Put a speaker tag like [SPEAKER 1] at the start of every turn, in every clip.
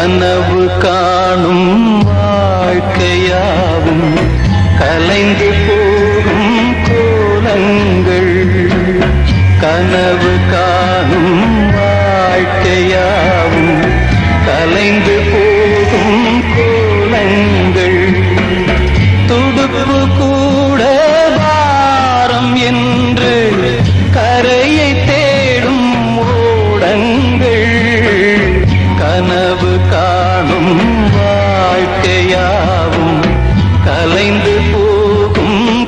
[SPEAKER 1] கனவு காணும் வாழ்க்கையாவும் கலைந்து போகும் கோலங்கள். கனவு கா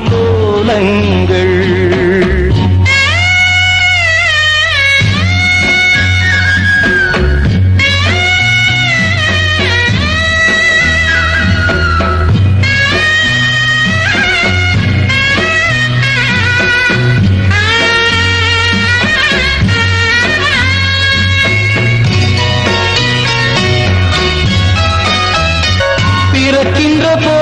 [SPEAKER 1] கோலங்கள். பிறக்கின்ற போ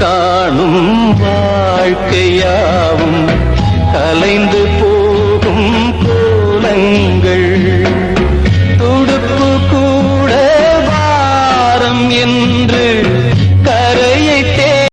[SPEAKER 1] காணும் வாழ்க்கையாவும்